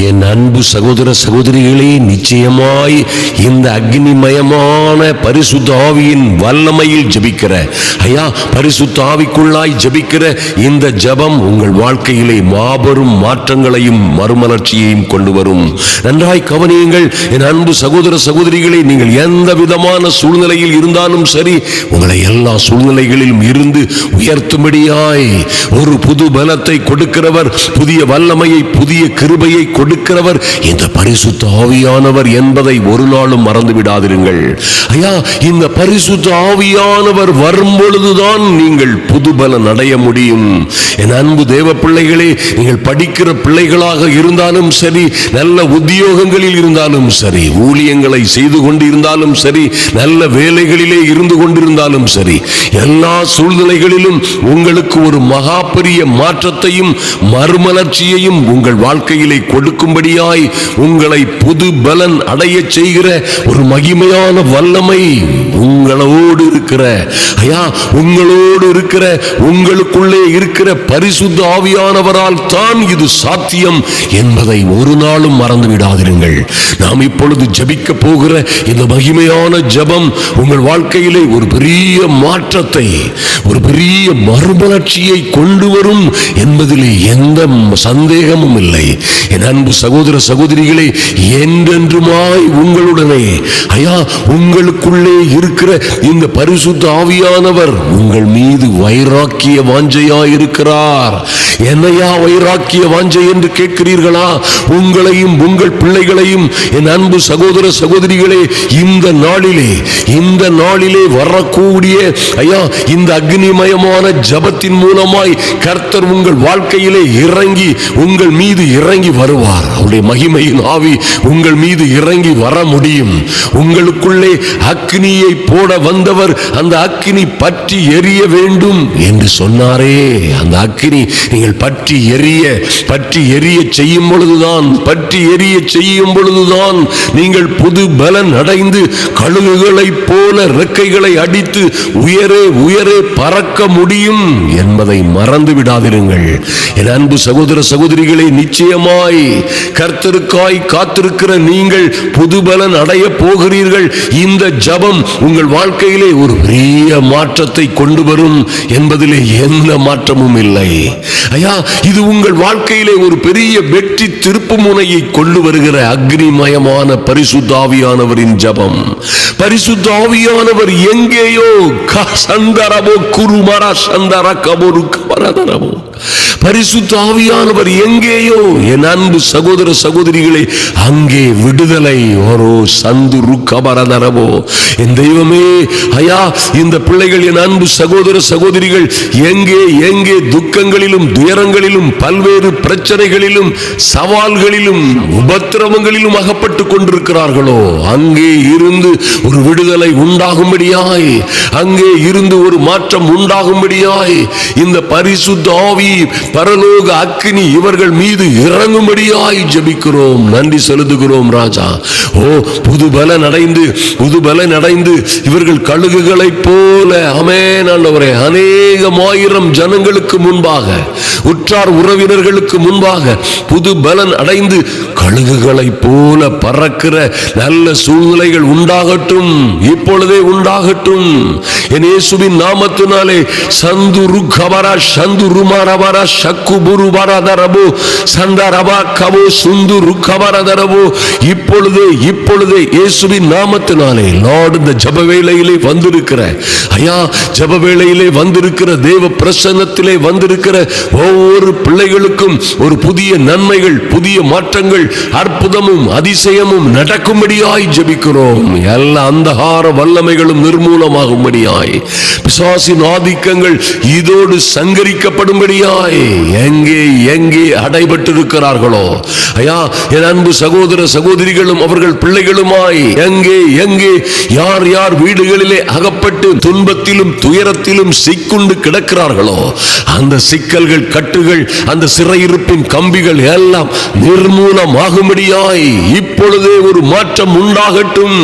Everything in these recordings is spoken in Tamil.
என் அன்பு சகோதர சகோதரிகளே நிச்சயமாய் இந்த அக்னிமயமான பரிசுத்தாவியின் வல்லமையில் ஜபிக்கிற ஐயா பரிசுத்தாவிக்குள்ளாய் ஜபிக்கிற இந்த ஜபம் உங்கள் வாழ்க்கையிலே மாபெரும் மாற்றங்களையும் மறுமலர்ச்சியையும் கொண்டு வரும். நன்றாய் கவனியுங்கள் என் அன்பு சகோதர சகோதரிகளே நீங்கள் எந்த விதமான சூழ்நிலையில் இருந்தாலும் சரி உங்களை எல்லா சூழ்நிலைகளிலும் இருந்து உயர்த்தும்படியாய் ஒரு புது பலத்தை கொடுக்கிறவர் புதிய வல்லமையை புதிய கிருபையை கொடுக்கிறவர் இந்த பரிசுத்த ஆவியானவர் என்பதை ஒரு நாளும் மறந்து விடாதிருங்கள் ஐயா இந்த பரிசுத்த ஆவியானவர் வரும் பொழுதுதான் நீங்கள் புதுபலன் அடைய முடியும். என் அன்பு தேவ பிள்ளைகளே நீங்கள் படிக்கிற பிள்ளைகளாக இருந்தாலும் சரி நல்ல உத்தியோகங்களில் இருந்தாலும் சரி ஊழியங்களை செய்து கொண்டிருந்தாலும் சரி நல்ல வேலைகளிலே இருந்து கொண்டிருந்தாலும் சரி எல்லா சூழ்நிலைகளிலும் உங்களுக்கு ஒரு மகா பெரிய மாற்றத்தையும் மறுமலர்ச்சியையும் உங்கள் வாழ்க்கையிலே கொடுக்கும்படியாய் உங்களை புது பலன் அடைய செய்கிற ஒரு மகிமையான வல்லமை உங்களோடு இருக்கிற ஐயா உங்களோடு இருக்கிற உங்களுக்குள்ளே இருக்கிற பரிசுத்த ஆவியானவரால் தான் இது சாத்தியம் என்பதை ஒரு நாளும் மறந்து விடாதிருங்கள். நாம் இப்பொழுது ஜபிக்க போகிற இந்த மகிமையான ஜபம் உங்கள் வாழ்க்கையிலே ஒரு பெரிய மாற்றத்தை ஒரு பெரிய மறுமலர்ச்சியை கொண்டு வரும் என்பதிலே எந்த சந்தேகமும் இல்லை. என் அன்பு சகோதர சகோதரிகளே என்றென்றுமாய் உங்களுடனே ஐயா உங்களுக்குள்ளே இருக்கிற இந்த பரிசுத்த ஆவியானவர் உங்கள் மீது வைராக்கிய வாஞ்சையா இருக்கிறார். என்னையா வைராக்கிய வாஞ்சை என்று கேட்கிறீர்களா? உங்களையும் உங்கள் பிள்ளைகளையும் என் அன்பு சகோதர சகோதரிகளே இந்த நாளிலே இந்த நாளிலே வரக்கூடிய ஐயா இந்த அக்னிமயமான ஜபத்தின் மூலமாய் கர்த்தர் உங்கள் வாழ்க்கையிலே இறங்கி உங்கள் மீது இறங்கி வருவார். அவருடைய மகிமையின் ஆவி உங்கள் மீது இறங்கி வர முடியும். உங்களுக்குள்ளே அக்னியை போட வந்தவர் அந்த அக்னி பற்றி எரிய வேண்டும் என்று சொன்னாரே. அந்த அக்னி நீங்கள் பற்றி எரிய பற்றி எரிய செய்யும் பொழுதுதான் பற்றி எரிய செய்யும் பொழுதுதான் நீங்கள் புது பலன் அடைந்து கழுகுகளைப் போல ரெக்கைகளை அடித்து உயரே உயரே பறக்க முடியும் என்பதை மறந்து விடாதிருங்கள். என் அன்பு சகோதர சகோதரிகளை நிச்சயமாய் கர்த்தருக்காய் காத்திருக்கிற நீங்கள் புதுபலன் அடைய போகிறீர்கள். இந்த ஜபம் உங்கள் வாழ்க்கையிலே ஒரு பெரிய மாற்றத்தை கொண்டு வரும் என்பதிலே எந்த மாற்றமும் இல்லை. ஐயா இது உங்கள் வாழ்க்கையிலே ஒரு பெரிய வெற்றி திருப்பு முனையை கொண்டு வருகிற அக்னிமயமான பரிசுத்தாவியானவரின் ஜபம். பரிசுத்தாவியானவர் எங்கேயோ க- சந்தரபோ குருமர சந்தர கபோரு கபரதரபோ பரிசுத்த ஆவியானவர் எங்கேயோ என் அன்பு சகோதர சகோதரிகளை அங்கே விடுதலை. ஒரு சந்து ருக்கபரதரவோ. என் தெய்வமே ஐயா இந்த பிள்ளைகள் என் அன்பு சகோதர சகோதரிகள் எங்கே எங்கே துக்கங்களிலும் துயரங்களிலும் பல்வேறு பிரச்சனைகளிலும் சவால்களிலும் உபத்திரவங்களிலும் அகப்பட்டு கொண்டிருக்கிறார்களோ அங்கே இருந்து ஒரு விடுதலை உண்டாகும்படியாய் அங்கே இருந்து ஒரு மாற்றம் உண்டாகும்படியாய் இந்த பரிசுத்த ஆவி பரலோக அக்னி இவர்கள் மீது இறங்கும்படியாய் ஜபிக்கிறோம். நன்றி செலுத்துகிறோம் ராஜா. ஓ புது பலன் அடைந்து புது பலன் அடைந்து இவர்கள் கழுகுகளைப் போல அமே நல்லவரே அநேகமாயிரம் ஜனங்களுக்கு முன்பாக உற்றார் உறவினர்களுக்கு முன்பாக புது பலன் அடைந்து கழுகுகளைப் போல பறக்கிற நல்ல சூழ்நிலைகள் உண்டாகட்டும் இப்பொழுதே உண்டாகட்டும். என் இயேசுவின் நாமத்தினாலே சந்துரு கவரா சந்துருமாரா மரபரா சக்கு புரு பரதரபு சந்தரபா கபோ சுந்துரு கபரதரபு இப்பொழுதே இப்பொழுதே இயேசுவின் நாமத்தினாலே லார்ட் இந்த ஜப வேளையிலே வந்திருக்கிற ஐயா ஜப வேளையிலே வந்திருக்கிற தேவ பிரசன்னத்திலே வந்திருக்கிற ஒவ்வொரு பிள்ளைகளுக்கும் ஒரு புதிய நன்மைகள் புதிய மாற்றங்கள் அற்புதமும் அதிசயமும் நடக்கும்படியாய் ஜெபிக்கிறோம். எல்லா அந்தகார வல்லமைகளும் நிர்மூலமாகும்படியாய். பிசாசின் ஆதிக்கங்கள் இதோடு சங்கரிக்கப்படும்படியாய் எங்கே எங்கே அடைபட்டிருக்கிறார்களோ? ஐயா என் அன்பு சகோதர சகோதரிகளும் அவர்கள் பிள்ளைகளுமாய் எங்கே எங்கே யார் யார் வீடுகளிலே அகப்பட்டு துன்பத்திலும் துயரத்திலும் சிக்குண்டு கிடக்கிறார்களோ? அந்த சிக்கல்கள் கட்டுகள் அந்த சிறையிருப்பின் கம்பிகள் எல்லாம் நிர்மூலமாகும்படியாய் இப்பொழுதே ஒரு மாற்றம் உண்டாகட்டும்.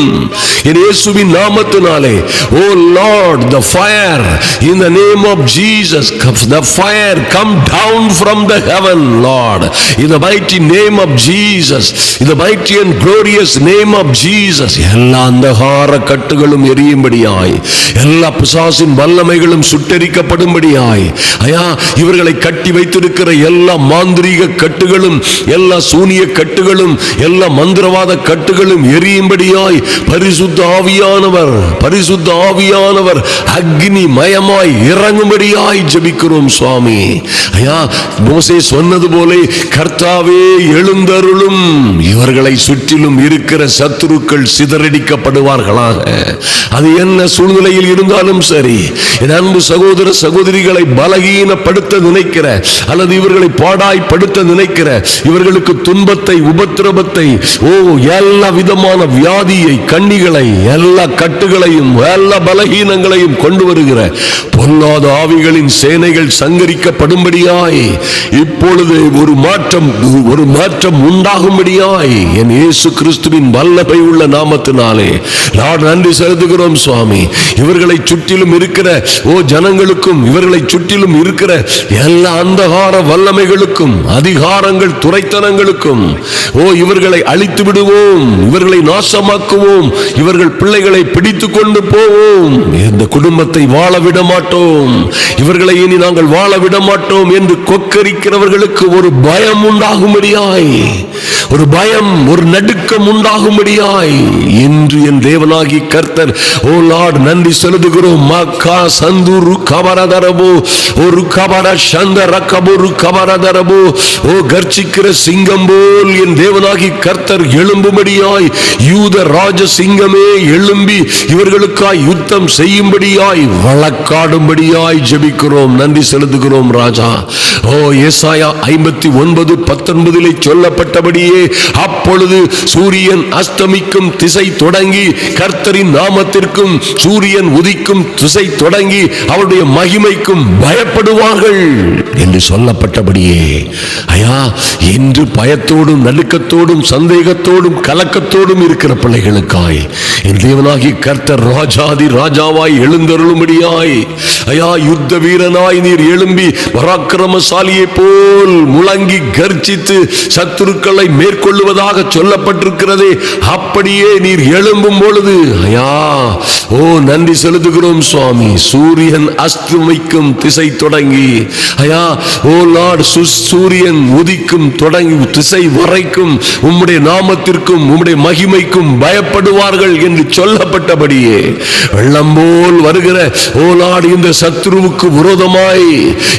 என் இயேசுவின் நாமத்தினாலே ஓ lord the fire in the name of Jesus the fire come down from the heaven lord இந்த மைட்டி நேம் ஆஃப் ஜீசஸ் இந்த mighty and mighty name of Jesus எல்லா அந்தகார கட்டுகளும் எரியும்படியாய். எல்லா பிசாசின் வல்லமைகளும் சுட்டெரிக்கப்படும்படியாய். ஐயா இவர்களை கட்டி வைத்திருக்கிற எல்லா மாந்திரீக கட்டுகளும் எல்லா சூனிய கட்டுகளும் எல்லா மந்திரவாத கட்டுகளும் எரியும்படியாய். பரிசுத்த ஆவியானவர் பரிசுத்த ஆவியானவர் அக்னி மயமாய் இறங்கும்படியாய் ஜெபிக்கிறோம் சுவாமி. ஐயா மோசே சொன்னது போல கர்த்தாவே எழுந்தருளும். இவர்களை சுற்றிலும் இருக்கிற சத்துருக்கள் சிதறடிக்கப்படுவார்களாக. அது என்ன சூழ்நிலையில் இருந்தாலும் சரி என் அன்பு சகோதர சகோதரிகளை பலகீனப்படுத்த நினைக்கிற அல்லது இவர்களை பாடாய்ப்படுத்த நினைக்கிற இவர்களுக்கு துன்பத்தை உபத்திரவத்தை ஓ எல்லா விதமான வியாதியை கண்ணிகளை எல்லா கட்டுகளையும் எல்லா பலகீனங்களையும் கொண்டு வருகிற பொல்லாத ஆவிகளின் சேனைகள் சங்கரிக்கப்படும் படும்படியாய் இப்பொழுது ஒரு மாற்றம் ஒரு மாற்றம் உண்டாகும்படியாய் என் இயேசு கிறிஸ்துவின் வல்லமை உள்ள நாமத்தினாலே நான் நன்றி செலுத்துகிறோம் சுவாமி. இவர்களை சுற்றிலும் இருக்கிற ஓ ஜனங்களுக்கும் இவர்களை சுற்றிலும் இருக்கிற எல்லா அந்தகார வல்லமைகளுக்கும் அதிகாரங்கள் துறைத்தனங்களுக்கும் ஓ இவர்களை அழித்து விடுவோம் இவர்களை நாசமாக்குவோம் இவர்கள் பிள்ளைகளை பிடித்து கொண்டு போவோம். இந்த குடும்பத்தை வாழ விட மாட்டோம் இவர்களை இனி நாங்கள் வாழ விட மாட்டோம் மாட்டோம் என்று கொக்கரிக்கிறவர்களுக்கு ஒரு பயம் உண்டாகும்படியாய். ஒரு பயம் ஒரு நடுக்கம் உண்டாகும்படியாய். என்று என் தேவனாகி கர்த்தர் ஓ லார்ட் நன்றி செலுத்துகிறோம். மக்கா சந்துரு கபரதரபோ ஒரு கபர சந்த ரக்கபொரு கபரதரபோ. ஓ கர்ச்சிக்கிற சிங்கம் போல் என் தேவனாகி கர்த்தர் எழும்பும்படியாய் யூத ராஜ சிங்கமே எழும்பி இவர்களுக்காய் யுத்தம் செய்யும்படியாய் வழக்காடும்படியாய் ஜெபிக்கிறோம். நன்றி செலுத்துகிறோம் ராஜ. ராஜா. ஓ ஏசாயா ஐம்பத்தி ஒன்பது பத்தொன்பதிலே சொல்லப்பட்டபடியே அப்பொழுது சூரியன் அஸ்தமிக்கும் திசை தொடங்கி கர்த்தரின் நாமத்திற்கும் சூரியன் உதிக்கும் திசை தொடங்கி அவருடைய மகிமைக்கும் பயப்படுவார்கள் என்று சொல்லப்பட்டபடியே. ஐயா என்று பயத்தோடும் நடுக்கத்தோடும் சந்தேகத்தோடும் கலக்கத்தோடும் இருக்கிற பிள்ளைகளுக்காய் என் தேவனாகி கர்த்தர் ராஜாதி ராஜாவாய் எழுந்தருளும்படியாய். ஐயா யுத்த வீரனாய் நீர் எழும்பி பராக்கிரமசாலியை போல் முழங்கி கர்ஜித்து சத்துருக்களை மேற்கொள்ளுவதாக சொல்லப்பட்டிருக்கிறதே அப்படியே நீர் எழும்பும் பொழுது ஐயா ஓ நன்றி செலுத்துகிறோம் சுவாமி. சூரியன் அஸ்தமிக்கும் திசை தொடங்கி ஐயா ஓ லார்ட் சூரியன் உதிக்கும் தொடங்கி திசை வரைக்கும் உம்முடைய நாமத்திற்கும் உம்முடைய மகிமைக்கும் பயப்படுவார்கள் என்று சொல்லப்பட்டபடியே வெள்ளம் போல் வருகிற ஓ லார்ட் இந்த சத்ருவுக்கு விரோதமாய்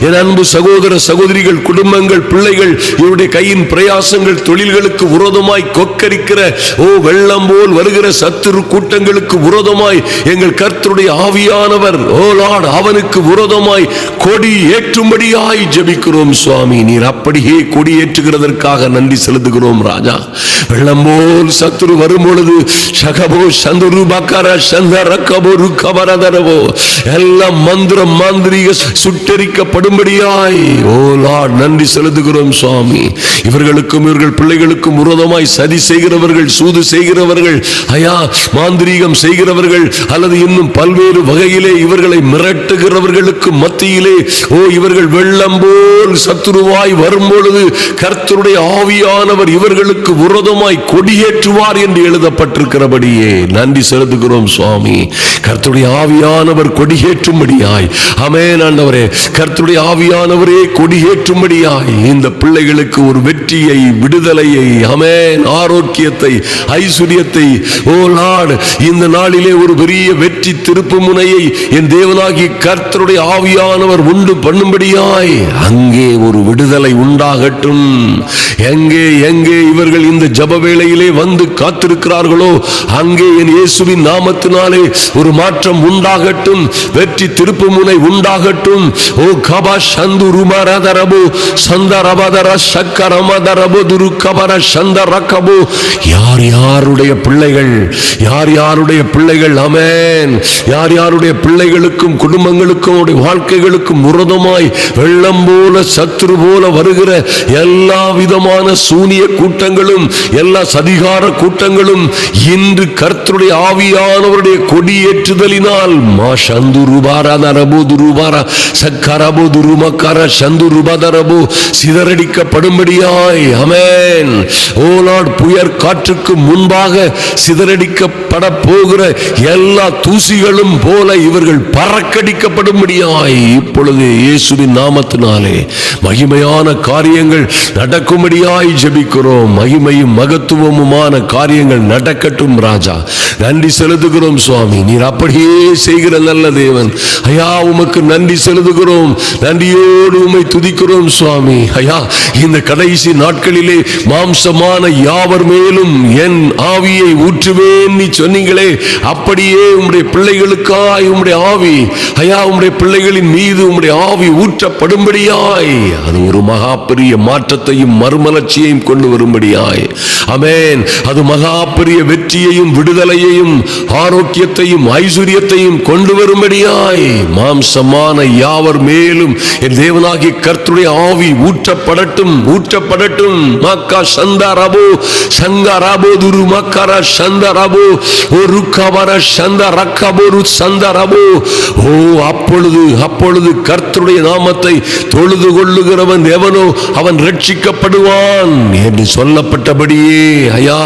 என் அன்பு சகோதர சகோதரிகள் குடும்பங்கள் பிள்ளைகள் இவருடைய கையின் பிரயாசங்கள் தொழில்களுக்கு விரோதமாய் கொக்கரிக்கிற ஓ வெள்ளம் போல் வருகிற சத்துரு கூட்டங்களுக்கு விரோதமாய் எங்கள் கர்த்தருடைய ஆவியானவர் ஓ லார்ட் அவனுக்கு விரோதமாய் கொடி ஏற்றும்படியாய் ஜபிக்கிறோம் சுவாமி. நீர் அப்படியே கொடி ஏற்றுகிறதற்காக நன்றி செலுத்துகிறோம் ராஜா. வெள்ளம் போல் சத்துரு வரும் பொழுது சகபோ சந்துரு பக்கர சந்தர கபோரு கபரதரவோ எல்லாம் மந்திரம் மாந்திரிக சுட்டரிக்கப்படும்படி சுட்டரிக்கப்படும்படியாய் ஓ லார்ட் நன்றி செலுத்துகிறோம் சுவாமி. இவர்களுக்கும் இவர்கள் பிள்ளைகளுக்கும் விரோதமாய் சதி செய்கிறவர்கள் சூது செய்கிறவர்கள் ஐயா மாந்திரீகம் செய்கிறவர்கள் அல்லது இன்னும் பல்வேறு வகையிலே இவர்களை மிரட்டுகிறவர்களுக்கு மத்தியிலே ஓ இவர்கள் வெள்ளம் போல் சத்துருவாய் வரும் பொழுது கர்த்தருடைய ஆவியானவர் இவர்களுக்கு விரோதமாய் கொடியேற்றுவார் என்று எழுதப்பட்டிருக்கிறபடியே. நன்றி செலுத்துகிறோம் சுவாமி. கர்த்தருடைய ஆவியானவர் கொடியேற்றும்படியாய். அமேன் ஆண்டவரே. கர்த்தருடைய ஆவி ஆவியானவரே கொடியேற்றும்படியாய் இந்த பிள்ளைகளுக்கு ஒரு வெற்றியை விடுதலையை அமேன். ஆரோக்கியத்தை ஐஸ்வர்யத்தை ஓ நாடு இந்த நாளிலே ஒரு பெரிய வெற்றி திருப்பு முனையை என் தேவனாகி கர்த்தருடைய ஆவியானவர் உண்டு பண்ணும்படியாய் அங்கே ஒரு விடுதலை உண்டாகட்டும். எங்கே எங்கே இவர்கள் இந்த ஜப வேளையிலே வந்து காத்திருக்கிறார்களோ அங்கே என் இயேசுவின் நாமத்தினாலே ஒரு மாற்றம் உண்டாகட்டும் வெற்றி திருப்பு முனை உண்டாகட்டும். ஓ கபாஷ் சந்து ருமரதரபு சந்தரபதர சக்கரமதரபு துருக்கபர சந்த ரக்கபு யார் யாருடைய பிள்ளைகள்? யார் யாருடைய பிள்ளைகள்? அமேன் யார் யாருடைய பிள்ளைகளுக்கும் குடும்பங்களுக்கும் உடைய வாழ்க்கைகளுக்கும் முரதமாய் வெள்ளம் போல சத்துரு போல வருகிற எல்லா விதமான சூனிய கூட்டங்களும் எல்லா சதிகார கூட்டங்களும் இன்று கர்த்தருடைய ஆவியானவருடைய கொடியேற்றுதலினால் மா சந்து ரூபாரா நரபோ துருபாரா சக்கரபோ உமக்கார சந்து ரூபாதரபோ சிதறடிக்கப்படும்படியாய். அமேன் ஓலாட் லார்ட் புயற் காற்றுக்கு முன்பாக சிதறடிக்கப்பட போகிற எல்லா தூசிகளும் போல இவர்கள் பறக்கடிக்கப்படும்படியாய். இப்பொழுது இயேசுவின் நாமத்தினாலே மகிமையான காரியங்கள் நடக்கும்படியாய் ஜெபிக்கிறோம். மகிமையும் மகத்துவமுமான காரியங்கள் நடக்கட்டும் ராஜா. நன்றி செலுத்துகிறோம் சுவாமி. நீர் அப்படியே செய்கிற நல்ல தேவன். ஐயா உமக்கு நன்றி செலுத்துகிறோம். நன்றி துதியோடு உம்மை துதிக்கிறோம் சுவாமி. ஐயா இந்த கடைசி நாட்களிலே மாம்சமான யாவர் மேலும் என் ஆவியை ஊற்றுவேன். நீ சொன்னீங்களே அப்படியே உம்முடைய பிள்ளைகளுக்காய் உம்முடைய ஆவி. ஐயா உம்முடைய பிள்ளைகளின் மீது உம்முடைய ஆவி ஊற்றப்படும்படியாய். அது ஒரு மகா பெரிய மாற்றத்தையும் மறுமலர்ச்சியையும் கொண்டு வரும்படியாய். அமேன். அது மகா பெரிய வெற்றியையும் விடுதலையையும் ஆரோக்கியத்தையும் ஐஸ்வர்யத்தையும் கொண்டு வரும்படியாய். மாம்சமான யாவர் மேலும் என் தேவனாகி கர்த்தருடைய ஆவி ஊற்றப்படட்டும் ஊற்றப்படட்டும். மக்கா சந்தா ரபோ சங்கா ரபோ துரு மக்கர சந்தரபோ ஒரு கவர சந்த ரக்கபோரு சந்தரபோ ஓ அப்பொழுது அப்பொழுது கர்த்தருடைய நாமத்தை தொழுது கொள்ளுகிறவன் எவனோ அவன் ரட்சிக்கப்படுவான் என்று சொல்லப்பட்டபடியே. ஐயா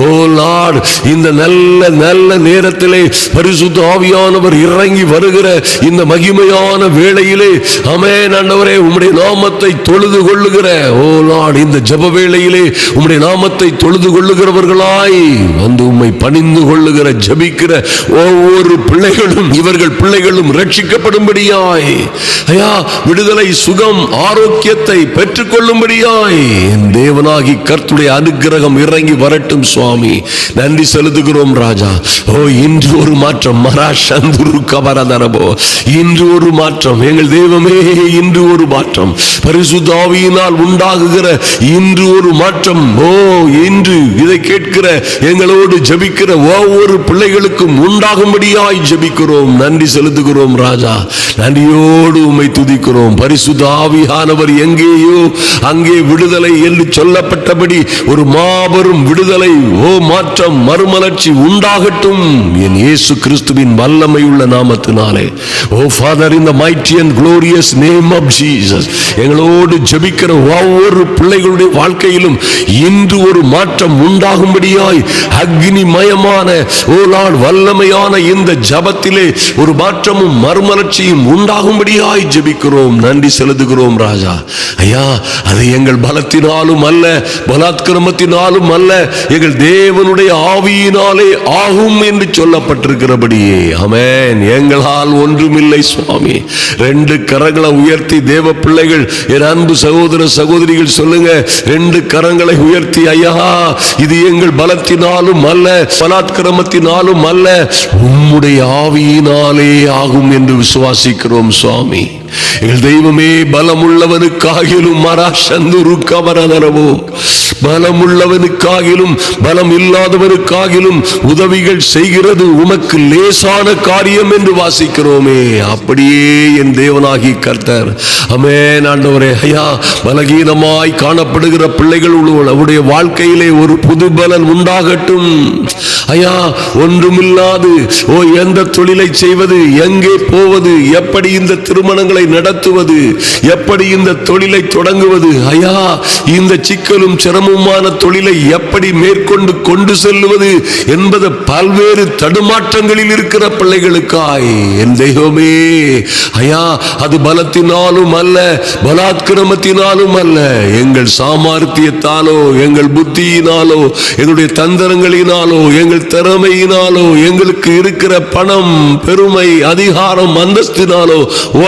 ஓ லார்ட் இந்த நல்ல நல்ல நேரத்திலே பரிசுத்த ஆவியானவர் இறங்கி வருகிற இந்த மகிமையான வேளையிலே அமை ஆண்டவரே உம்முடைய நாமத்தை தொழுது கொள்ளுகிற ஓ லார்ட் இந்த ஜப வேளையிலே உம்முடைய நாமத்தை தொழுது கொள்ளுகிறவர்களாய் வந்து உம்மை பணிந்து கொள்ளுகிற ஜபிக்கிற ஒவ்வொரு பிள்ளைகளும் இவர்கள் பிள்ளைகளும் ரட்சிக்கப்படும்படியாய். ஐயா விடுதலை சுகம் ஆரோக்கியத்தை பெற்றுக்கொள்ளும்படியாய். என் தேவனாகி கர்த்துடைய அனுக்கிரகம் இறங்கி வரட்டும் சுவாமி. நன்றி செலுத்துகிறோம் ராஜா. ஓ இன்று ஒரு மாற்றம். மரா சந்துரு கபரதரபோ. இன்று ஒரு மாற்றம். எங்கள் தெய்வமே இன்று ஒரு மாற்றம். பரிசுத்தாவியினால் உண்டாகுகிற இன்று ஒரு மாற்றம். ஓ இன்று இதை கேட்கிற எங்களோடு ஜபிக்கிற ஒவ்வொரு பிள்ளைகளுக்கும் உண்டாகும்படியாய் ஜபிக்கிறோம். நன்றி செலுத்துகிறோம் ராஜா. நன்றியோடு உமை துதிக்கிறோம். பரிசுத்த ஆவியானவர் எங்கேயோ அங்கே விடுதலை என்று சொல்லப்பட்டபடி ஒரு மாபெரும் விடுதலை ஓ மாற்றம் மறுமலர்ச்சி உண்டாகட்டும். என் இயேசு கிறிஸ்துவின் வல்லமை உள்ள நாமத்தினாலே. ஓ ஃபாதர் இந்த mighty and glorious name of Jesus எங்களோடு ஜபிக்கிற ஒவ்வொரு பிள்ளைகளுடைய வாழ்க்கையிலும் இன்று ஒரு மாற்றம் உண்டாகும்படியாய் அக்னி மயமான ஓ வல்லமையான இந்த ஜபத்திலே ஒரு மாற்றமும் மறுமலர்ச்சியும் உண்டாகும்படியாய் ஜபிக்கிறோம். நன்றி செலுத்துகிறோம் ராஜா. ஐயா அது எங்கள் பலத்தினாலும் அல்ல பலாத்கிரமத்தினாலும் அல்ல எங்கள் தேவனுடைய ஆவியினாலே ஆகும் என்று சொல்லப்பட்டிருக்கிறபடியே. அமேன் எங்களால் ஒன்றுமில்லை சுவாமி. ரெண்டு கரங்களை உயர்த்தி தேவ பிள்ளைகள் என் அன்பு சகோதர சகோதரிகள் சொல்லுங்க ரெண்டு கரங்களை உயர்த்தி ஐயா இது எங்கள் பலத்தினாலும் அல்ல பலாத்கிரமத்தினாலும் அல்ல உம்முடைய ஆவியினாலே ஆகும் என்று விசுவாசிக்கிறோம் சுவாமி. எங்கள் தெய்வமே பலமுள்ளவனுக்காகிலும் மரா கவரதரவோ. பலமுள்ளவனுக்காகிலும் பலம் இல்லாதவனுக்காகிலும் உதவிகள் செய்கிறது உமக்கு லேசான காரியம் என்று வாசிக்கிறோமே. அப்படியே என் தேவனாகி கர்த்தர். அமே ஆண்டவரே. ஐயா பலகீனமாய் காணப்படுகிற பிள்ளைகள் உள்ள- அவருடைய வாழ்க்கையிலே ஒரு புது பலன் உண்டாகட்டும். ஐயா ஒன்றுமில்லாது ஓ எந்த தொழிலை செய்வது எங்கே போவது எப்படி இந்த திருமணங்களை நடத்துவது எப்படி இந்த தொழிலை தொடங்குவது? ஐயா இந்த சிக்கலும் சிரமமான தொழிலை எப்படி மேற்கொண்டு கொண்டு செல்வது என்பது பல்வேறு தடுமாற்றங்களில் இருக்கிற பிள்ளைகளுக்காய். என் தெய்வமே ஐயா அது பலத்தினாலும் அல்ல பலாத்கிரமத்தினாலும் அல்ல. எங்கள் சாமர்த்தியத்தாலோ எங்கள் புத்தியினாலோ எங்களுடைய தந்திரங்களினாலோ எங்கள் திறமையினாலோ எங்களுக்கு இருக்கிற பணம் பெருமை அதிகாரம் அந்தஸ்தினாலோ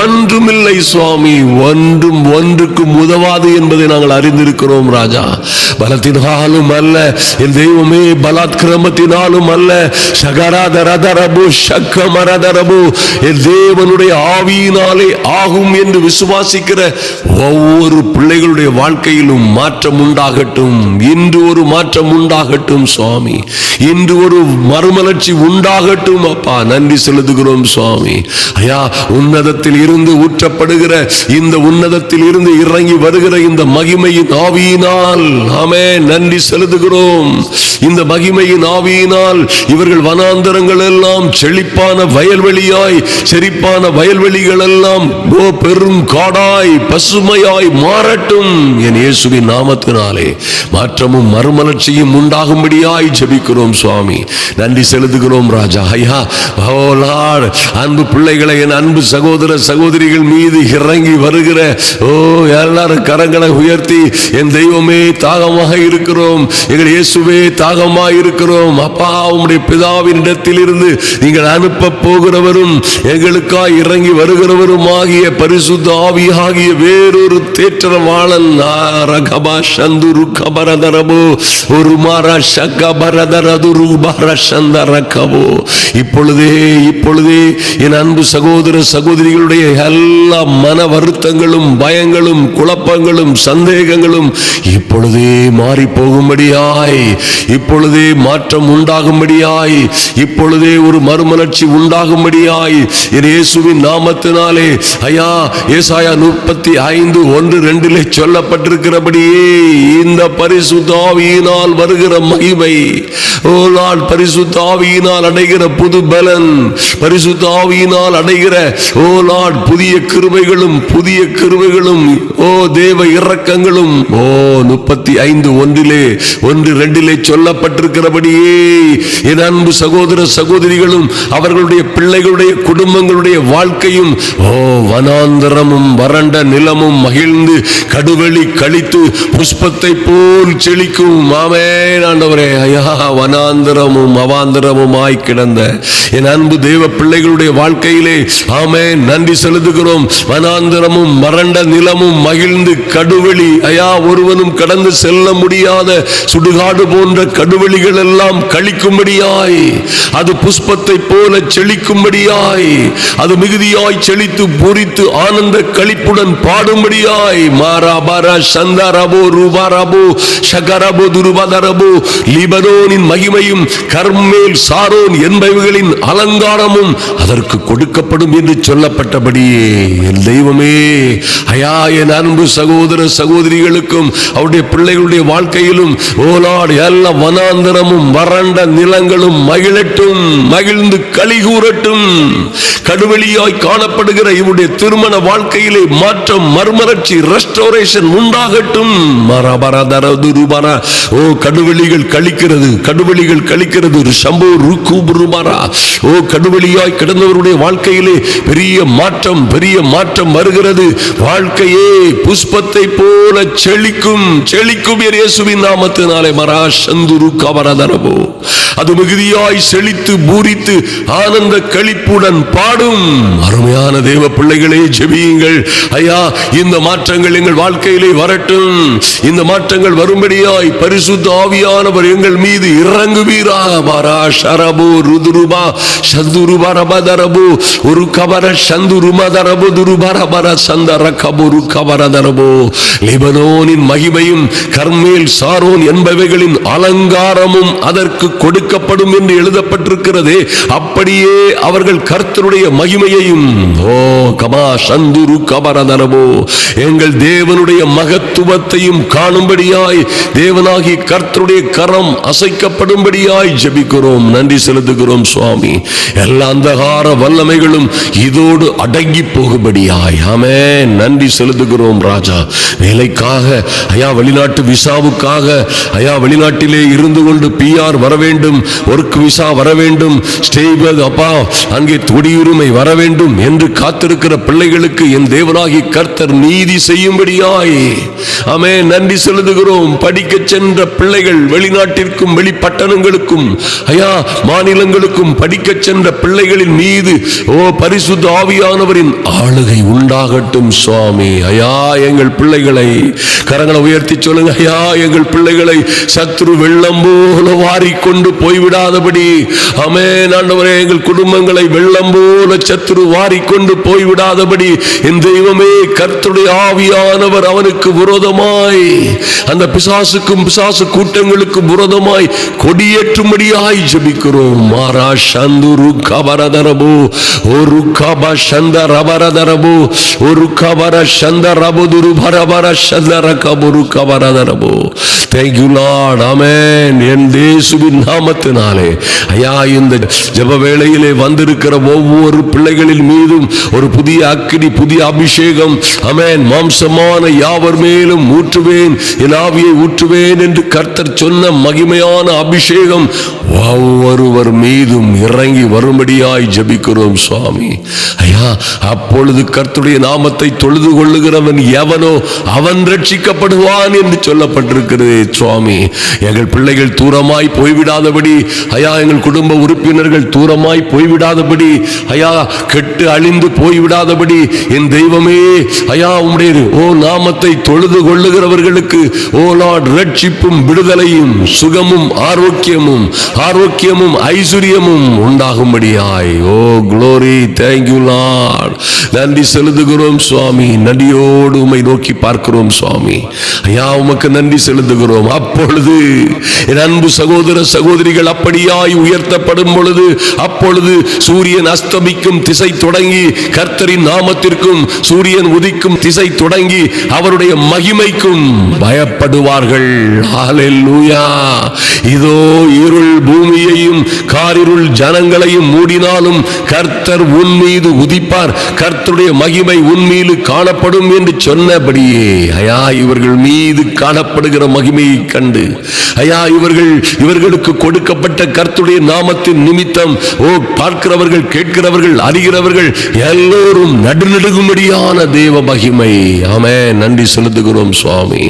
ஒன்று ஒன்றுமில்லை சுவாமி. ஒன்றும் ஒன்றுக்கும் உதவாது என்பதை நாங்கள் அறிந்திருக்கிறோம் ராஜா. பலத்தினாலும் அல்ல என் தெய்வமே பலாத்கிரமத்தினாலும் அல்ல சகராதரதரபு சக்கமரதரபு என் தேவனுடைய ஆவியினாலே ஆகும் என்று விசுவாசிக்கிற ஒவ்வொரு பிள்ளைகளுடைய வாழ்க்கையிலும் மாற்றம் உண்டாகட்டும். இன்று ஒரு மாற்றம் உண்டாகட்டும் சுவாமி. இன்று ஒரு மறுமலர்ச்சி உண்டாகட்டும் அப்பா. நன்றி செலுத்துகிறோம் சுவாமி. ஐயா உன்னதத்தில் இருந்து ஊற்றப்படுகிற இந்த உன்னதத்தில் இருந்து இறங்கி வருகிற இந்த மகிமையின் ஆவியினால். ஆமே நன்றி செலுத்துகிறோம். இந்த மகிமையின் ஆவியினால் இவர்கள் வனாந்தரங்கள் எல்லாம் செழிப்பான வயல்வெளியாய் செழிப்பான வயல்வெளிகள் எல்லாம் பெரும் காடாய் பசுமையாய் மாறட்டும் என் இயேசுவின் நாமத்தினாலே. மாற்றமும் மறுமலர்ச்சியும் உண்டாகும்படியாய் ஜெபிக்கிறோம் சுவாமி. நன்றி செலுத்துகிறோம் ராஜா. ஐயா அன்பு பிள்ளைகளை என் அன்பு சகோதர சகோதரிகள் மீது இறங்கி வருகிற ஓ எல்லாரும் கரங்களை உயர்த்தி என் தெய்வமே தாகமாக இருக்கிறோம். எங்கள் இயேசுவே தாகமாக இருக்கிறோம். அப்பா உம்முடைய பிதாவின் இடத்திலிருந்து நீங்கள் அனுப்ப போகிறவரும் எங்களுக்காய் இறங்கி வருகிறவரும் ஆகிய பரிசுத்த ஆவியாகிய வேறொரு தேற்றவாளன் ரகபா சந்துரு கபரதரபோ ஒரு மாரா சக்க பரதரதுரு பர சந்தரகபோ. இப்பொழுதே இப்பொழுதே என் அன்பு சகோதர சகோதரிகளுடைய எல்லா மன வருத்தங்களும் பயங்களும் குழப்பங்களும் சந்தேகங்களும் இப்பொழுதே மாறி போகும்படியாய் இப்பொழுதே மாற்றம் உண்டாகும்படியாய் இப்பொழுதே ஒரு மறுமலர்ச்சி உண்டாகும்படியாய் இயேசுவின் நாமத்தினாலே ஐயா ஏசாயா முப்பத்தி ஐந்து ஒன்று ரெண்டிலே சொல்லப்பட்டிருக்கிறபடியே இந்த பரிசுத்தாவியினால் வருகிற மகிமை ஓ நாள் பரிசுத்தாவியினால் அடைகிற புது பலன் பரிசுத்தாவியினால் அடைகிற ஓ நாள் புதிய கிருபைகளும் புதிய கிருபைகளும் ஓ தேவ இரக்கங்களும் ஓ முப்பத்தி ஐந்து ஒன்றிலே ஒன்று ரெண்டிலே சொல்லப்பட்டிருக்கிறபடியே என் அன்பு சகோதர சகோதரிகளும் அவர்களுடைய பிள்ளைகளுடைய குடும்பங்களுடைய வாழ்க்கையும் ஓ வனாந்தரமும் வறண்ட நிலமும் மகிழ்ந்து கடுவெளி கழித்து புஷ்பத்தை போல் செழிக்கும். ஆமே ஆண்டவரே. ஐயா வனாந்தரமும் அவாந்தரமுமாய் கிடந்த என் அன்பு தேவ பிள்ளைகளுடைய வாழ்க்கையிலே ஆமே நன்றி செலுத்துகிறோம். வனாந்தரமும் வறண்ட நிலமும் மகிழ்ந்து கடுவெளி. ஐயா ஒருவனும் கடந்து செல்ல முடியாத சுடுகாடு போன்ற கடுவெளிகள் எல்லாம் கழிக்கும்படியாய். அது புஷ்பத்தை போல செழிக்கும்படியாய். அது மிகுதியாய் செழித்து பொறித்து ஆனந்த கழிப்புடன் பாடும்படியாய். மாராபர சந்தரபோ ரூபாரபோ ஷகரபோ துருபதரபோ லிபனோனின் மகிமையும் கர்மேல் சாரோன் என்பவைகளின் அலங்காரமும் அதற்கு கொடுக்கப்படும் என்று சொல்லப்பட்டபடியே. என் தெய்வமே ஐயா என் அன்பு சகோதர சகோதரிகளுக்கும் அவருடைய பிள்ளைகளுடைய வாழ்க்கையிலும் ஓலாடு எல்லா வனாந்தரமும் வறண்ட நிலங்களும் மகிழட்டும் மகிழ்ந்து களி கூறட்டும். கடுவெளியாய் காணப்படுகிற இவருடைய திருமண வாழ்க்கையிலே மாற்றம் மறுமலர்ச்சி ரெஸ்டோரேஷன் உண்டாகட்டும். மரபரதர துருபர ஓ கடுவெளிகள் கழிக்கிறது கடுவெளிகள் கழிக்கிறது சம்போ ருக்கு ஓ கடுவெளியாய் கிடந்தவருடைய வாழ்க்கையிலே பெரிய மாற்றம் பெரிய மாற்றம் வருகிறது. வாழ்க்கையே புஷ்பத்தை போல செழிக்கும் செழிக்கும் இயேசுவின் நாமத்தினாலே மரா சந்துரு கவரதரபோ அது மிகுதியாய் செழித்து பூரித்து ஆனந்த களிப்புடன் பாடும். அருமையான தேவ பிள்ளைகளே ஜெபியுங்கள். ஐயா இந்த மாற்றங்கள் எங்கள் வாழ்க்கையிலே வரட்டும். இந்த மாற்றங்கள் வரும்படியாய் பரிசுத்த ஆவியானவர் எங்கள் மீது இறங்குவீரா. பாரா ஷரபு ருதுருபா சந்துருபா ரபதரபு. ஒரு கபர சந்துருமதரபு பரபர சந்தர கபுரு கபரதரபோ லிபனோனின் மகிமையும் கர்மேல் சாரோன் என்பவைகளின் அலங்காரமும் அதற்கு கொடுக்கப்படும் என்று எழுதப்பட்டிருக்கிறது அப்படியே அவர்கள் கர்த்தருடைய மகிமையையும் ஓ கமா சந்துரு கபரதரபோ எங்கள் தேவனுடைய மகத்துவத்தையும் காணும்படியாய் தேவனாகி கர்த்தருடைய கரம் அசைக்கப்படும்படியாய் ஜபிக்கிறோம் நன்றி செலுத்துகிறோம் சுவாமி எல்லா அந்தகார வல்லமைகளும் இதோடு அடங்கி போகும்படியாய். ஆமே நன்றி செலுத்துகிறோம் ராஜா. வேலைக்காக ஐயா வெளிநாட்டு விசாவுக்காக ஐயா வெளிநாட்டிலே இருந்து கொண்டு பிஆர் வர வேண்டும் ஒர்க் விசா வர வேண்டும் ஸ்டேபிள் அப்பா அங்கே குடியுரிமை வர வேண்டும் என்று காத்திருக்கிற பிள்ளைகளுக்கு என் தேவனாகி கர்த்தர் நீதி செய்யும்படியாய். ஆமே நன்றி செலுத்துகிறோம். படிக்க சென்ற பிள்ளைகள் வெளிநாட்டிற்கும் வெளிப்பட்டணங்களுக்கும் ஐயா மாநிலங்களுக்கும் படிக்க சென்ற பிள்ளைகளின் மீது ஓ பரிசுத்த ஆவியானவரின் ஆளுகை உண்டாகட்டும் சுவாமி. ஐயா எங்கள் பிள்ளைகளை கரங்களை உயர்த்தி சொல்லுங்க. ஐயா எங்கள் பிள்ளைகளை சத்ரு வெள்ளம் போல வாரிக்கொண்டு போய்விடாதபடி. அமே ஆண்டவரே எங்கள் குடும்பங்களை வெள்ளம் போல சத்துரு வாரிக்கொண்டு போய்விடாதபடி. என் தெய்வமே கர்த்துடைய ஆவியானவர் அவனுக்கு விரோதமாய் அந்த பிசாசுக்கும் பிசாசு கூட்டங்களுக்கும் விரோதமாய் கொடியேற்றும்படியாய் ஜபிக்கிறோம். மாரா சந்துரு கபரதரபு ஒரு கப சந்த ரபரதரபு ஒரு கபர சந்த ரபுதுரு பரபர சந்தர கபுரு கபரதரபு தேங்க்யூ லார்ட் ஆமென் என் தேசுவின் நாமத்தினாலே. ஐயா இந்த ஜெப வேளையிலே வந்திருக்கிற ஒவ்வொரு பிள்ளைகளின் மீதும் ஒரு புதிய அக்கினி புதிய அபிஷேகம். அமேன் மாம்சமான யாவர் மேலும் ஊற்றுவேன் என் ஆவியை ஊற்றுவேன் என்று கர்த்தர் சொன்ன மகிமையான அபிஷேகம் ஒவ்வொருவர் மீதும் இறங்கி வரும்படியாய் ஜபிக்கிறோம் சுவாமி. ஐயா அப்பொழுது கர்த்துடைய நாமத்தை தொழுது கொள்ளுகிறவன் எவனோ அவன் ரட்சிக்கப்படுவான் என்று சொல்லப்பட்டிருக்கிறது சுவாமி. எங்கள் பிள்ளைகள் தூரமாய் போய்விடாதபடி ஐயா எங்கள் குடும்ப உறுப்பினர்கள் தூரமாய் போய்விடாதபடி ஐயா கெட்டு அழிந்து போய்விடாதபடி என் தெய்வமே ஐயா உம்முடைய ஓ நாமத்தை தொழுது கொள்ளுகிறவர்களுக்கு ஓ லார்ட் ரட்சிப்பும் விடுதலையும் சுகமும் ஆரோக்கியமும் ஆரோக்கியமும் ஐஸ்வர்யமும் உண்டாகும்படியாய். Oh glory thank you Lord. நன்றி செலுத்துகிறோம் சுவாமி. நன்றியோடு உமை நோக்கி பார்க்கிறோம் சுவாமி. ஐயா உமக்கு நன்றி செலுத்துகிறோம். அப்பொழுது என் அன்பு சகோதர சகோதரிகள் அப்படியாய் உயர்த்தப்படும் பொழுது அப்பொழுது சூரியன் அஸ்தமிக்கும் திசை தொடங்கி கர்த்தரின் நாமத்திற்கும் சூரியன் உதிக்கும் திசை தொடங்கி அவருடைய மகிமைக்கும் பயப்படுவார்கள். இதோ இருள் பூமியையும் காரிருள் ஜனங்களையும் மூடினாலும் கர்த்தர் உன் மீது உதிப்பார். கர்த்தருடைய மகிமை உன் காணப்படும் என்று சொன்னபடியே. ஐயா இவர்கள் மீது காணப்படுகிற மகிமையை கண்டு. ஐயா இவர்கள் இவர்களுக்கு கொடுக்கப்பட்ட கர்த்தருடைய நாமத்தின் நிமித்தம் ஓ பார்க்கிறவர்கள் கேட்கிறவர்கள் அறிகிறவர்கள் எல்லோரும் நடுநடுங்கும்படியான தேவ மகிமை. ஆமே நன்றி செலுத்துகிறோம் சுவாமி.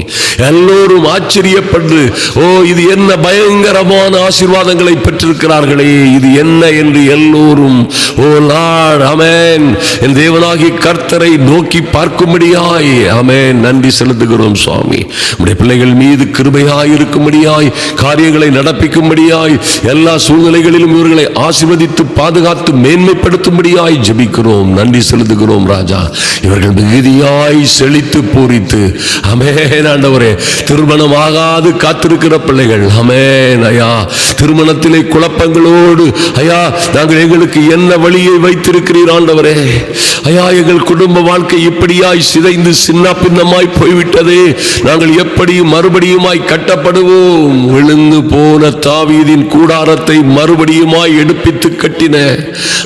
எல்லோரும் ஆச்சரியப்பட்டு ஓ இது என்ன பயங்கரமான ஆசீர்வாதங்களை பெற்றிருக்கிறார்களே இது என்ன என்று எல்லோரும் ஓ லார்ட் அமேன் என் தேவ தேவனாகி கர்த்தரை நோக்கி பார்க்கும்படியாய். ஆமே நன்றி செலுத்துகிறோம் சுவாமி. உடைய பிள்ளைகள் மீது கிருபையாய் இருக்கும்படியாய் காரியங்களை நடப்பிக்கும்படியாய் எல்லா சூழ்நிலைகளிலும் இவர்களை ஆசிர்வதித்து பாதுகாத்து மேன்மைப்படுத்தும்படியாய் ஜெபிக்கிறோம். நன்றி செலுத்துகிறோம் ராஜா. இவர்கள் மிகுதியாய் செழித்து பூரித்து. அமேன் ஆண்டவரே. திருமணம் ஆகாது காத்திருக்கிற பிள்ளைகள். அமேன் ஐயா. திருமணத்திலே குழப்பங்களோடு ஐயா நாங்கள் எங்களுக்கு என்ன வழியை வைத்திருக்கிறீர் ஆண்டவரே? ஐயா எங்கள் குடும்ப வாழ்க்கை இப்படியாய் சிதைந்து சின்ன பின்னமாய் போய்விட்டதே. நாங்கள் எப்படி மறுபடியுமாய் கட்டப்படுவோம். விழுந்து போன தாவீதின் கூடாரத்தை மறுபடியுமாய் எடுப்பித்து கட்டின.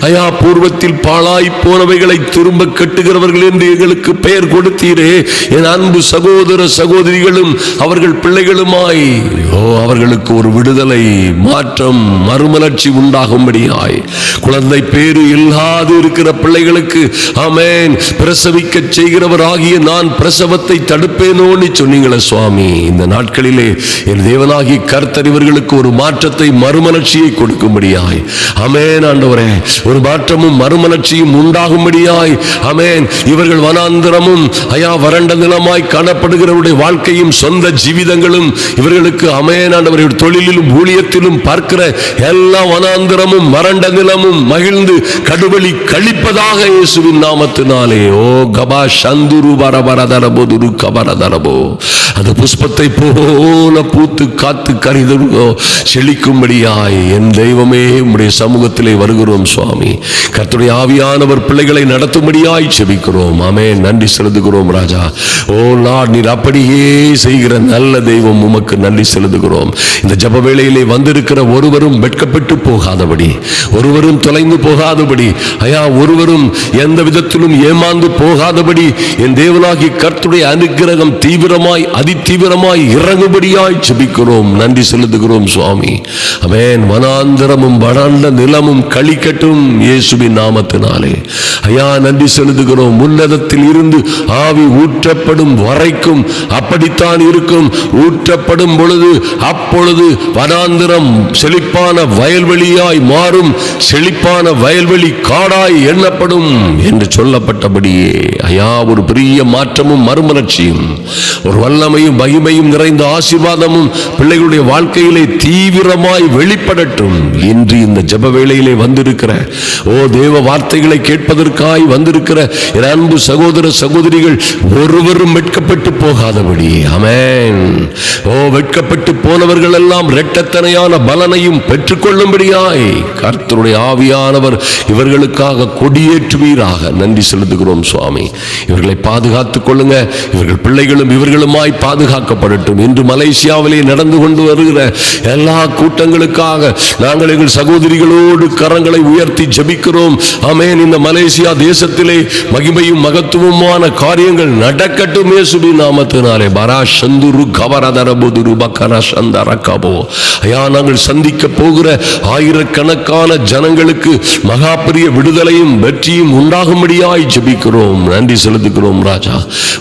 ஐயா பூர்வத்தில் பாழாய் போனவைகளை திரும்ப கட்டுகிறவர்கள் என்று எங்களுக்கு பெயர் கொடுத்தீரே. என் அன்பு சகோதர சகோதரிகளும் அவர்கள் பிள்ளைகளுமாய். ஓ அவர்களுக்கு ஒரு விடுதலை மாற்றம் மறுமலர்ச்சி உண்டாகும்படியாய். குழந்தை பேரு இல்லாது இருக்கிற பிள்ளைகளுக்கு ஆமென். பிரசவிக்க செய்கிறவர் ஆகிய நான் பிரசவத்தை தடுப்பேனோன்னு சொன்னீங்களே சுவாமி. இந்த நாட்களிலே என் தேவனாகி கர்த்தர் இவர்களுக்கு ஒரு மாற்றத்தை மறுமலர்ச்சியை கொடுக்கும்படியாய். அமேன் ஆண்டவரே. ஒரு மாற்றமும் மறுமலர்ச்சியும் உண்டாகும்படியாய். அமேன் இவர்கள் வனாந்திரமும் ஐயா வறண்ட நிலமாய் காணப்படுகிறவருடைய வாழ்க்கையும் சொந்த ஜீவிதங்களும் இவர்களுக்கு அமேன் ஆண்டவருடைய தொழிலிலும் ஊழியத்திலும் பார்க்கிற எல்லா வனாந்திரமும் வறண்ட நிலமும் மகிழ்ந்து கடுவழி கழிப்பதாக இயேசுவின் நாமத்தினாலே ஓ கபா சந்துரு பரபரதரபோ துரு கபரதரபோ அந்த புஷ்பத்தை போல பூத்து காத்து கரிதோ செழிக்கும்படியாய் என் தெய்வமே உம்முடைய சமூகத்திலே வருகிறோம் சுவாமி. கத்துடைய ஆவியானவர் பிள்ளைகளை நடத்தும்படியாய் செபிக்கிறோம். ஆமே நன்றி செலுத்துகிறோம் ராஜா. ஓ லார்ட் நீர் அப்படியே செய்கிற நல்ல தெய்வம் உமக்கு நன்றி செலுத்துகிறோம். இந்த ஜப வேளையிலே வந்திருக்கிற ஒருவரும் வெட்கப்பட்டு போகாதபடி ஒருவரும் தொலைந்து போகாதபடி ஐயா ஒருவரும் எந்த விதத்திலும் ஏமாந்து போகாதபடி என் தேவனாகி கர்த்துடைய அனுகிரகம் தீவிரமாய் அதிதீவிரமாய் இறங்குபடியாய் ஜெபிக்கிறோம். நன்றி செலுத்துகிறோம் சுவாமி. அவன் வனாந்தரமும் வனாண்ட நிலமும் கழிக்கட்டும் இயேசுவின் நாமத்தினாலே. ஐயா நன்றி செலுத்துகிறோம். உன்னதத்தில் இருந்து ஆவி ஊற்றப்படும் வரைக்கும் அப்படித்தான் இருக்கும். ஊற்றப்படும் பொழுது அப்பொழுது வனாந்திரம் செழிப்பான வயல்வெளியாய் மாறும் செழிப்பான வயல்வெளி காடாய் எண்ணப்படும் என்று சொல்லப்பட்டபடியே ஐயா ஒரு பெரிய மாற்றமும் மறுமலர்ச்சியும் ஒரு வல்லமையும் மகிமையும் நிறைந்த ஆசீர்வாதமும் பிள்ளைகளுடைய வாழ்க்கையிலே தீவிரமாய் வெளிப்படட்டும் இன்று இந்த ஜப வேளையிலே வந்திருக்கிற ஓ தேவ வார்த்தைகளை கேட்பதற்காய் வந்திருக்கிற என் அன்பு சகோதர சகோதரிகள் ஒருவரும் வெட்கப்பட்டு போகாதபடி அமேன் ஓ வெட்கப்பட்டு போனவர்கள் எல்லாம் இரட்டத்தனையான பலனையும் பெற்றுக்கொள்ளும்படியாய் கர்த்தருடைய ஆவியானவர் இவர்களுக்காக கொடியேற்றுவீராக. நன்றி செலுத்துகிறோம் சுவாமி. இவர்களை பாதுகாத்துக் கொள்ளுங்க. இவர்கள் பிள்ளைகளும் இவர்களுமாய் பாதுகாக்கப்படட்டும். இன்று மலேசியாவிலே நடந்து கொண்டு வருகிற எல்லா கூட்டங்களுக்காக நாங்கள் எங்கள் சகோதரிகளோடு கரங்களை உயர்த்தி ஜபிக்கிறோம். அமேன் இந்த மலேசியா தேசத்திலே மகிமையும் மகத்துவமான காரியங்கள் நடக்கட்டும். இயேசுவி நாமத்தினாலே. பரா சந்துரு கவரதரபுதுரு பக்கர சந்தரகபோ ஐயா நாங்கள் சந்திக்க போகிற ஆயிரக்கணக்கான ஜனங்களுக்கு மகா பெரிய விடுதலையும் வெற்றியும் உண்டாகும்படியாய் ஜபிக்கிறோம். நன்றி செலுத்துகிறோம் ராஜா.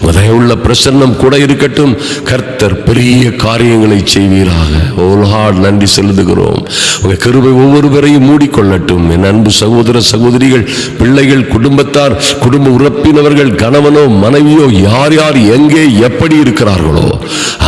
உதயவுள்ள பிரசன்னம் கூட இருக்கட்டும். கர்த்தர் பெரிய காரியங்களை செய்வீராக. ஓ நன்றி செலுத்துகிறோம். உங்கள் கிருபை ஒவ்வொருவரையும் மூடிக்கொள்ளட்டும். என் அன்பு சகோதர சகோதரிகள் பிள்ளைகள் குடும்பத்தார் குடும்ப உறப்பினவர்கள் கணவனோ மனைவியோ யார் யார் எங்கே எப்படி இருக்கிறார்களோ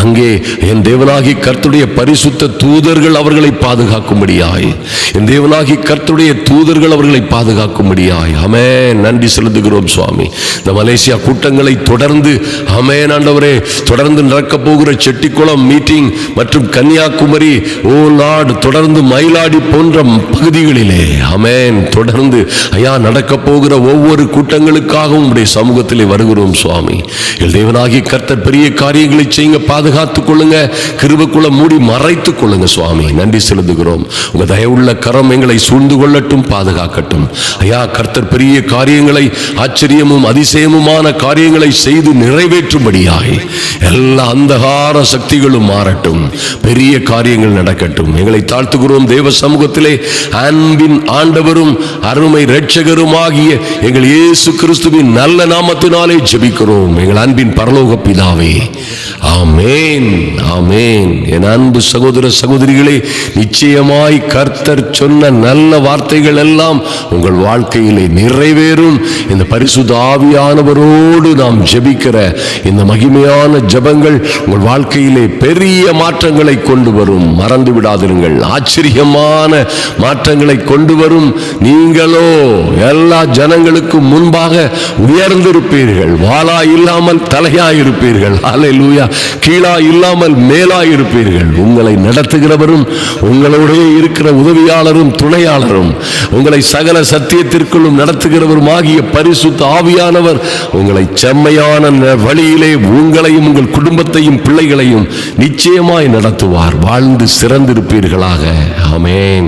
அங்கே என் தேவனாகி கர்த்துடைய பரிசுத்த தூதர்கள் அவர்களை பாதுகாக்கும்படியாய். என் தேவனாகி கர்த்துடைய தூதர்கள் அவர்களை பாதுகாக்கும்படியாய். அமே நன்றி செலுத்துகிறோம் சுவாமி. இந்த மலேசியா கூட்டங்களை தொடர்ந்து அமே ஆண்டவரே தொடர்ந்து நடக்கப் போகிற செட்டிக்குளம் மீட்டிங் மற்றும் கன்னியாகுமரி ஓ நாடு தொடர்ந்து மயிலாடி போன்ற பகுதிகளிலே அமேன் தொடர்ந்து ஐயா நடக்க போகிற ஒவ்வொரு கூட்டங்களுக்காகவும் உடைய சமூகத்திலே வருகிறோம் சுவாமி. எங்கள் தேவனாகி கர்த்தர் பெரிய காரியங்களை செய்யுங்க பாதுகாத்துக் கொள்ளுங்க கிருபக்குள்ள மூடி மூடி மறைத்துக் கொள்ளுங்க சுவாமி. நன்றி செலுத்துகிறோம். உங்க தயவுள்ள கரம் எங்களை சூழ்ந்து கொள்ளட்டும் பாதுகாக்கட்டும். ஐயா கர்த்தர் பெரிய காரியங்களை ஆச்சரியமும் அதிசயமுமான காரியங்களை செய்து நிறைவேற்றும்படியாய் எல்லா அந்தகார சக்திகளும் மாறட்டும். பெரிய காரியங்கள் நடக்கட்டும். எங்களை தாழ்த்துகிறோம் தேவ சமூகத்திலே. அன்பின் ஆண்டவரும் அருமை இரட்சகருமாகிய எங்கள் இயேசு கிறிஸ்துவின் நல்ல நாமத்தினாலே ஜெபிக்கிறோம். எங்கள் அன்பின் பரலோக பிதாவே. ஆமேன். ஆமேன். என் அன்பு சகோதர சகோதரிகளே நிச்சயமாய் கர்த்தர் சொன்ன நல்ல வார்த்தைகள் எல்லாம் உங்கள் வாழ்க்கையிலே நிறைவேறும். இந்த பரிசுத்த ஆவியானவரோடு நாம் ஜெபிக்கிற இந்த மகிமையான ஜெபங்கள் உங்கள் வாழ்க்கையிலே பெரிய மாற்றங்களை கொண்டு வரும். மறந்து விடாதிருங்கள். ஆச்சரியமான மாற்றங்களை கொண்டு வரும். நீங்களோ எல்லா ஜனங்களுக்கும் முன்பாக உயர்ந்திருப்பீர்கள். வாளா இல்லாமல் தலையாயிருப்பீர்கள். இருப்பீர்கள் லூயா கீழா இல்லாமல் மேலாயிருப்பீர்கள். உங்களை நடத்துகிறவரும் உங்களுடைய இருக்கிற உதவியாளரும் துணையாளரும் உங்களை சகல சத்தியத்திற்குள்ளும் நடத்துகிறவரும் ஆகிய பரிசுத்த ஆவியானவர் உங்களை செம்மையான ந- வழியிலே உங்களையும் உங்கள் குடும்பத்தையும் பிள்ளைகளையும் நிச்சயமாய் நடத்துவார். வாழ்ந்து சிறந்திருப்பீர்களாக. அமேன்